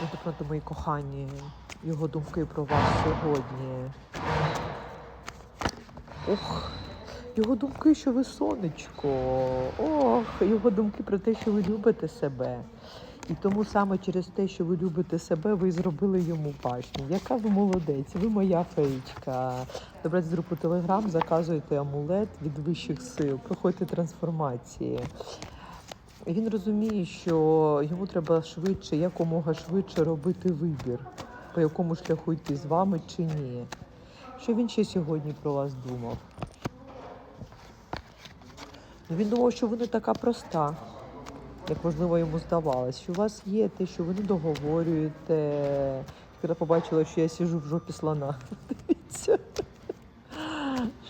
Наприклад, мої кохані, його думки про вас сьогодні. Ох, його думки, що ви сонечко. Ох, його думки про те, що ви любите себе. І тому саме через те, що ви любите себе, ви зробили йому башню. Яка ви молодець, ви моя феєчка. Добре, з групу Телеграм, заказуйте амулет від вищих сил, проходьте трансформації. Він розуміє, що йому треба швидше, якомога швидше робити вибір, по якому шляху йти з вами чи ні. Що він ще сьогодні про вас думав? Ну, Він думав, що ви не така проста, як можливо йому здавалось, що у вас є те, що ви не договорюєте. Коли побачила, що я сижу в жопі слона. Дивіться.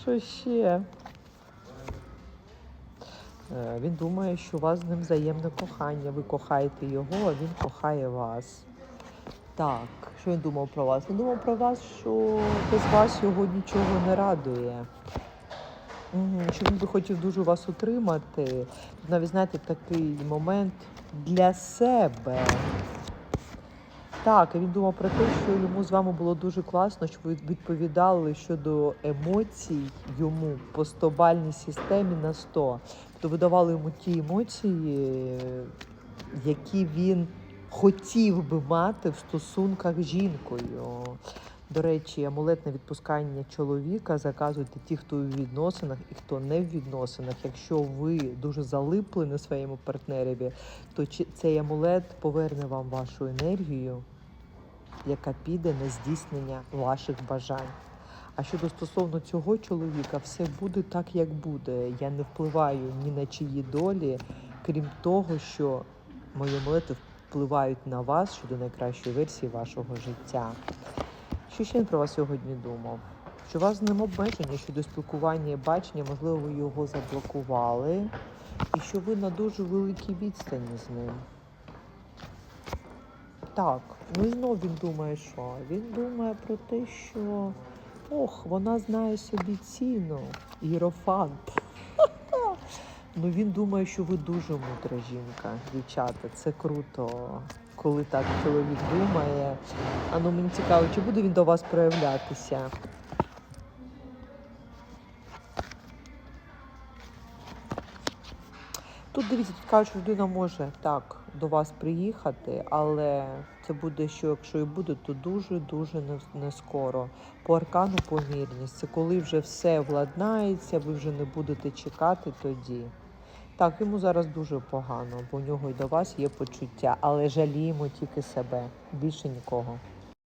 Що ще? Е, Він думає, що у вас з ним взаємне кохання. Ви кохаєте його, а він кохає вас. Так, що він думав про вас? Він думав про вас, що без вас його нічого не радує. Угу, що він би хотів дуже вас утримати. Навіть знаєте, такий момент для себе. Так, він думав про те, що йому з вами було дуже класно, що ви відповідали щодо емоцій йому по 100-бальній системі на 100. Тобто ви давали йому ті емоції, які він хотів би мати в стосунках з жінкою. До речі, амулетне відпускання чоловіка заказуйте ті, хто у відносинах і хто не в відносинах. Якщо ви дуже залипли на своєму партнереві, то цей амулет поверне вам вашу енергію, яка піде на здійснення ваших бажань. А щодо стосовно цього чоловіка, все буде так, як буде. Я не впливаю ні на чиї долі, крім того, що мої амулети впливають на вас щодо найкращої версії вашого життя. Що ще він про вас сьогодні думав? Що у вас з ним обмеження щодо спілкування і бачення, можливо, ви його заблокували, і що ви на дуже великій відстані з ним. Так, ну і знов він думає, що? Він думає про те, що ох, вона знає собі ціну. Єрофант. Ну він думає, що ви дуже мудра жінка, дівчата. Це круто, коли так чоловік думає. А ну мені цікаво, чи буде він до вас проявлятися? Тут дивіться, тут кажуть, що людина може так до вас приїхати, але це буде, що якщо і буде, то дуже-дуже не, скоро. По аркану помірність. Це коли вже все владнається, ви вже не будете чекати тоді. Так, йому зараз дуже погано, бо у нього і до вас є почуття, але жаліємо тільки себе, більше нікого.